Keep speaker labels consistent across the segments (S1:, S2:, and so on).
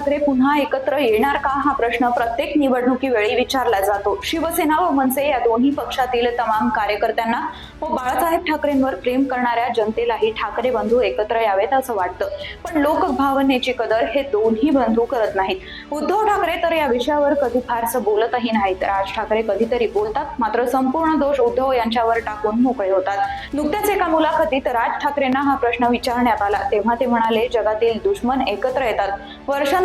S1: ठाकरे पुन्हा एकत्र येणार का हा प्रश्न प्रत्येक निवडणुकीवेळी विचारला जातो. शिवसेना व मनसे या दोन्ही पक्षातील तमाम कार्यकर्त्यांना व बाळासाहेब ठाकरेंवर प्रेम करणाऱ्या जनतेलाही ठाकरे बंधू एकत्र यावेत असं वाटतं. पण लोकभावनेची कदर हे दोन्ही बंधू करत नाहीत. उद्धव ठाकरे तर या विषयावर कधी फारसं बोलतही नाहीत. राज ठाकरे कधीतरी बोलतात. मात्र संपूर्ण दोष उद्धव यांच्यावर टाकून मोकळे होतात. नुकत्याच एका मुलाखतीत राज ठाकरेंना हा प्रश्न विचारण्यात आला. तेव्हा ते म्हणाले जगातील दुश्मन एकत्र येतात.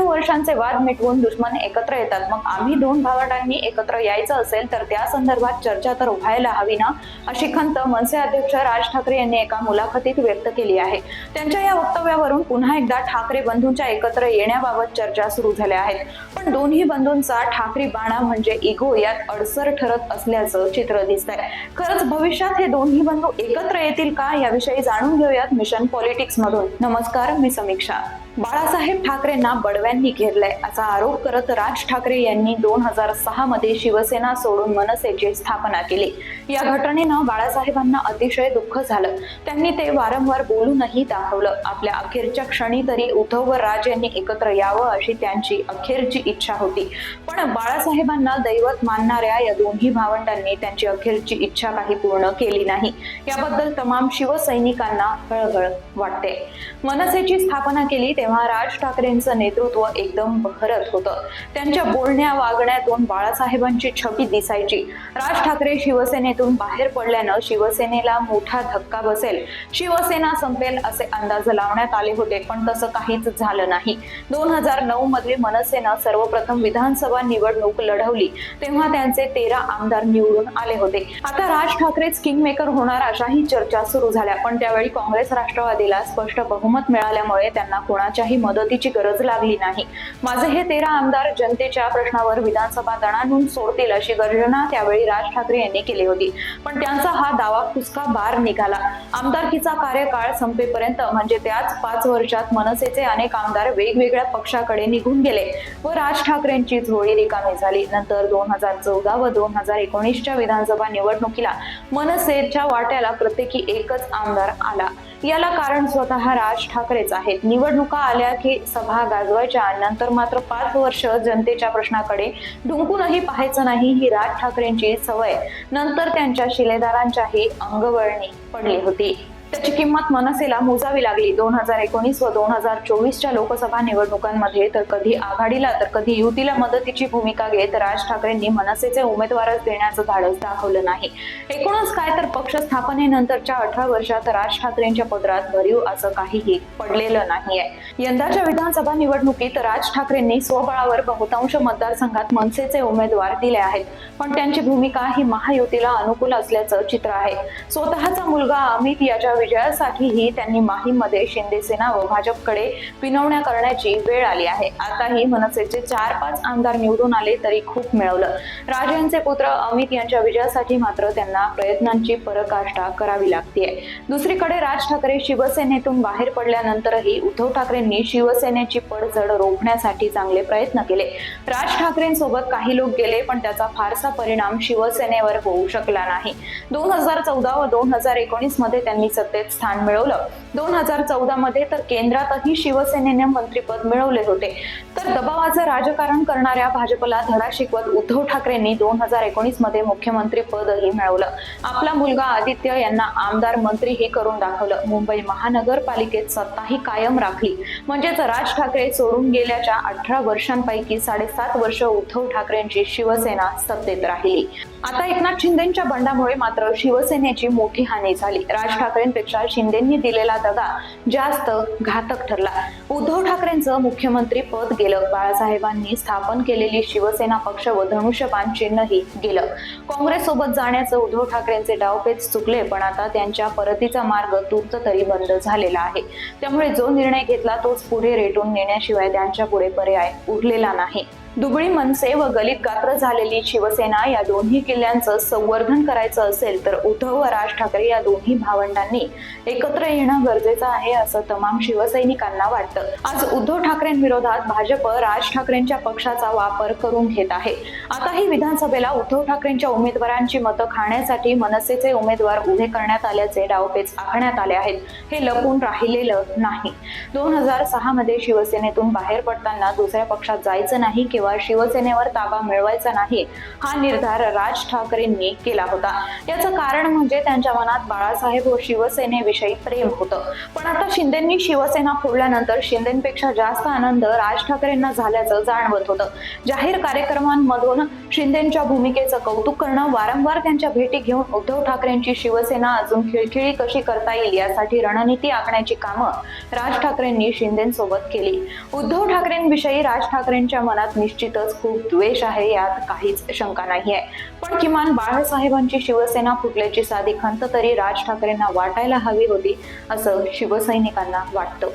S1: वर्षांचे वाद मिटवून दुश्मन एकत्र येतात. मग आम्ही दोन भावंडांनी एकत्र यायचं असेल तर त्या संदर्भात चर्चा तर व्हायला हवी ना? अशी खंत मनसे अध्यक्ष राज ठाकरे यांनी एका मुलाखतीत व्यक्त केली आहे. त्यांच्या या वक्तव्यावरून पुन्हा एकदा ठाकरे बंधूंच्या एकत्र येण्याबाबत चर्चा सुरू झाल्या आहेत. पण दोन्ही बंधूंचा ठाकरे बाणा म्हणजे इगो यात अडसर ठरत असल्याचं चित्र दिसतंय. खरंच भविष्यात हे दोन्ही बंधू एकत्र येतील का याविषयी जाणून घेऊयात मिशन पॉलिटिक्स मधून नमस्कार मी समीक्षा. बाळासाहेब ठाकरेंना बडव्यांनी घेरलंय असा आरोप करत राज ठाकरे यांनी दोन हजार सहा मध्ये शिवसेना सोडून मनसेची स्थापना केली. या घटनेनं बाळासाहेबांना अतिशय दुःख झालं. त्यांनी ते वारंवार बोलूनही दाखवलं. आपल्या अखेरच्या क्षणी तरी उद्धव व राज यांनी एकत्र यावं अशी त्यांची अखेरची इच्छा होती. पण बाळासाहेबांना दैवत मानणाऱ्या या दोन्ही भावंडांनी त्यांची अखेरची इच्छा काही पूर्ण केली नाही. याबद्दल तमाम शिवसैनिकांना हळहळ वाटते. मनसेची स्थापना केली तेव्हा राज ठाकरेंचं नेतृत्व एकदम बहरत होतं. त्यांच्या बोलण्या वागण्यातून बाळासाहेबांची छबी दिसायची. राज ठाकरे शिवसेनेतून बाहेर पडल्यानं शिवसेनेला मोठा धक्का बसेल. शिवसेना संपेल असे अंदाज लावण्यात आले होते पण तसं काहीच झालं नाही. दोन हजार नऊ मध्ये मनसेनं सर्वप्रथम विधानसभा निवडणूक लढवली. तेव्हा त्यांचे तेरा आमदार निवडून आले होते. आता राज ठाकरेच किंग मेकर होणार अशाही चर्चा सुरू झाल्या पण त्यावेळी काँग्रेस राष्ट्रवादीला स्पष्ट बहुमत मिळाल्यामुळे त्यांना कोणाच्याही मदतीची गरज लागली नाही. माझे हे तेरा आमदार जनतेच्या प्रश्नावर विधानसभा दणानून सोडतील अशी गर्जना त्यावेळी राज ठाकरे यांनी केली होती. पण त्यांचा हा दावा फुसका बार निघाला. आमदारकीचा कार्यकाळ संपेपर्यंत म्हणजे त्याच पाच वर्षात मनसेचे अनेक आमदार वेगवेगळ्या पक्षाकडे निघून गेले व राज ठाकरेंची झोळी रिकामी झाली. नंतर दोन हजार चौदा व दोन हजार एकोणीसच्या विधानसभा निवडणुकीला मनसेच्या वाट्याला प्रत्येकी एकच आमदार आला. याला कारण स्वतः राज ठाकरेच आहेत. निवडणुका आल्या की सभा गाजवायच्या नंतर मात्र पाच वर्ष जनतेच्या प्रश्नाकडे ढुंकूनही पाहायचं नाही ही राज ठाकरेंची सवय. नंतर त्यांच्या शिलेदारांच्याही अंगवळणी पडली होती. त्याची किंमत मनसेला मोजावी लागली. दोन हजार एकोणीस व दोन हजार चोवीसच्या लोकसभा निवडणुकांमध्ये तर कधी आघाडीला तर कधी युतीला मदतीची भूमिका घेत राज ठाकरेंनी मनसेचे उमेदवारच देण्याचं धाडस दाखवलं नाही. एकूणच काय तर पक्ष स्थापनेनंतरच्या अठरा वर्षात राज ठाकरेंच्या पदरात भरीव असं काहीही पडलेलं नाहीये. यंदाच्या विधानसभा निवडणुकीत राज ठाकरेंनी स्वबळावर बहुतांश मतदारसंघात मनसेचे उमेदवार दिले आहेत. पण त्यांची भूमिका ही महायुतीला अनुकूल असल्याचं चित्र आहे. स्वतःचा मुलगा अमित याच्या विजयासाठीही त्यांनी माहीमध्ये शिंदे सेना व भाजपकडे विनवण्या करण्याची वेळ आली आहे. आताही मनसेचे चार पाच आमदार निवडून आले तरी खूप मिळवलं. राजेंचे पुत्र अमित यांच्या विजयासाठी मात्र त्यांना प्रयत्नांची पराकाष्ठा करावी लागतेय. दुसरीकडे राज ठाकरे शिवसेनेतून बाहेर पडल्यानंतरही उद्धव ठाकरेंनी शिवसेनेची पडझड रोखण्यासाठी चांगले प्रयत्न केले. राज ठाकरेंसोबत काही लोक गेले पण त्याचा फारसा परिणाम शिवसेनेवर होऊ शकला नाही. दोन हजार चौदा व दोन हजार एकोणीसमध्ये त्यांनी सत्तेत स्थान मिळवलं. दोन हजार चौदा मध्ये तर केंद्रातही शिवसेनेने मंत्रीपद मिळवले होते. तर दबावाचं राजकारण करणाऱ्या भाजपला धडा शिकवत उद्धव ठाकरेंनी दोन हजार एकोणीसमध्ये मुख्यमंत्री पदही मिळवलं. आपला मुलगा आदित्य यांना आमदार मंत्रीही करून दाखवलं. मुंबई महानगरपालिकेत सत्ताही कायम राखली. म्हणजेच राज ठाकरे सोडून गेल्याच्या अठरा वर्षांपैकी साडेसात वर्ष उद्धव ठाकरेंची शिवसेना सत्तेत राहिली. आता एकनाथ शिंदेच्या बंडामुळे मात्र शिवसेनेची मोठी हानी झाली. राज ठाकरे ठाकरेंपेक्षा शिंदेंनी दिलेला दगा जास्त घातक ठरला. उद्धव ठाकरेंचं मुख्यमंत्री पद गेलं. बाळासाहेबांनी स्थापन केलेली शिवसेना पक्ष व धनुष्यबाण चिन्हही गेलं. काँग्रेस सोबत जाण्याचं उद्धव ठाकरेंचे डावपेच चुकले पण आता त्यांच्या परतीचा मार्ग तूर्त तरी बंद झालेला आहे. त्यामुळे जो निर्णय घेतला तोच पुढे रेटून नेण्याशिवाय त्यांच्या पुढे पर्याय उरलेला नाही. दुबळी मनसे व गलित गात्र झालेली शिवसेना या दोन्ही किल्ल्यांचं संवर्धन करायचं असेल तर उद्धव व राज ठाकरे या दोन्ही भावंडांनी एकत्र येणं गरजेचं आहे असं तमाम शिवसैनिकांना वाटतं. आज उद्धव ठाकरेंविरोधात भाजप राज ठाकरेंच्या पक्षाचा वापर करून घेत आहे. आताही विधानसभेला उद्धव ठाकरेंच्या उमेदवारांची मतं खाण्यासाठी मनसेचे उमेदवार उभे करण्यात आल्याचे डावपेच आखण्यात आले आहेत. हे लपून राहिलेलं नाही. दोन हजार सहा मध्ये शिवसेनेतून बाहेर पडताना दुसऱ्या पक्षात जायचं नाही किंवा शिवसेनेवर ताबा मिळवायचा नाही हा निर्धार राज ठाकरेंनी केला होता. याचं कारण म्हणजे त्यांच्या मनात बाळासाहेब व शिवसेनेविषयी प्रेम होतं. पण आता शिंदेंनी शिवसेना फोडल्यानंतर शिंदेपेक्षा जास्त आनंद राज ठाकरेंना झाल्याचं जाणवत होतं. जाहीर कार्यक्रमांमधून शिंदेच्या भूमिकेचं कौतुक करणं वारंवार त्यांच्या भेटी घेऊन उद्धव ठाकरेंची शिवसेना अजून खिळखिळी कशी करता येईल यासाठी रणनीती आखण्याची कामं राज ठाकरेंनी शिंदेसोबत केली. उद्धव ठाकरेंविषयी राज ठाकरेंच्या मनात निश्चित निश्चितच खूप द्वेष आहे यात काहीच शंका नाहीये पण किमान बाळासाहेबांची शिवसेना फुटल्याची साधी खंत तरी राज ठाकरेंना वाटायला हवी होती असं शिवसैनिकांना वाटतं.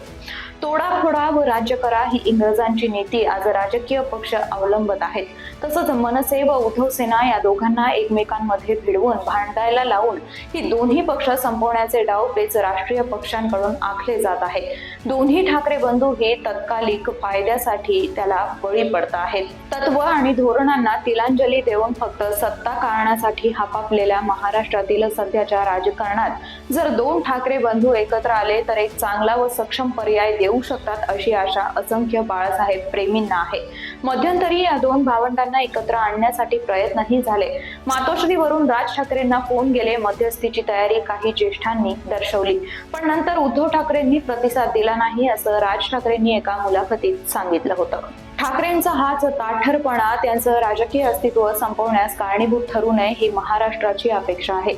S1: तोडाफोडा व राज्य करा ही इंग्रजांची नीती. आज राजकीय पक्ष अवलंबत आहेत. तसंच मनसे व उद्धव सेना या दोघांना एकमेकांमध्ये भिडवून भांडायला लावून ही दोन्ही पक्ष संपवण्याचे डावपेच राष्ट्रीय पक्षांकडून आखले जात आहे दोन्ही ठाकरे बंधू हे तत्कालिक फायद्यासाठी त्याला बळी पडत आहेत. तत्व आणि धोरणांना तिलांजली देऊन फक्त सत्ता कारणासाठी हापापलेल्या महाराष्ट्रातील सध्याच्या राजकारणात जर दोन ठाकरे बंधू एकत्र आले तर एक चांगला व सक्षम पर्याय देऊ शकतात अशी आशा असंख्य बाळासाहेब प्रेमींना आहे. मध्यंतरी या दोन भावंडांना एकत्र आणण्यासाठी प्रयत्नही झाले. मातोश्रीवरून राज ठाकरेंना फोन गेले मध्यस्थीची तयारी काही ज्येष्ठांनी दर्शवली. पण नंतर उद्धव ठाकरेंनी प्रतिसाद दिला नाही असं राज ठाकरेंनी एका मुलाखतीत सांगितलं होतं. ठाकरेंचा हाच ताठरपणा त्यांचं राजकीय अस्तित्व संपवण्यास कारणीभूत ठरू नये ही महाराष्ट्राची अपेक्षा आहे.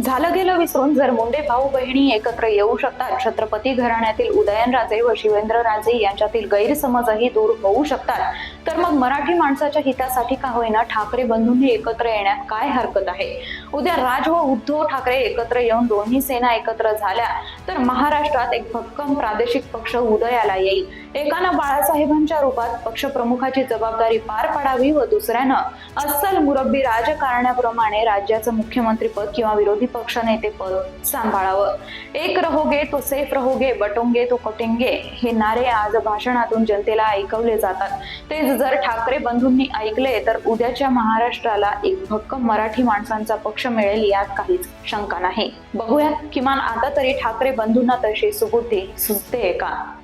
S1: झालं गेलं विसरून जर मुंडे भाऊ बहिणी एकत्र येऊ शकतात छत्रपती घराण्यातील उदयनराजे व शिवेंद्रराजे यांच्यातील गैरसमजही दूर होऊ शकतात. तर मग मराठी माणसाच्या हितासाठी का होईना ठाकरे बंधूंनी एकत्र येण्यात काय हरकत आहे? उद्या राज व उद्धव ठाकरे एकत्र येऊन दोन्ही सेना एकत्र झाल्या तर महाराष्ट्रात एक भक्कम प्रादेशिक पक्ष उदयाला येईल. एकानं बाळासाहेबांच्या रूपात पक्षप्रमुखाची जबाबदारी पार पाडावी व दुसऱ्यानं अस्सल मुरब्बी राजकारण्याप्रमाणे राज्याचं मुख्यमंत्रीपद किंवा विरोधी पक्ष नेतेपद सांभाळावं. एक रहोगे तो सेफ रहोगे बटोंगे तो कटेंगे हे नारे आज भाषणातून जनतेला ऐकवले जातात. ते जर ठाकरे बंधूंनी ऐकले तर उद्याच्या महाराष्ट्राला एक भक्कम मराठी माणसांचा पक्ष मिळेल यात काहीच शंका नाही. बघूया किमान आता तरी ठाकरे बंधूंना तशी सुबुद्धी सुचते का?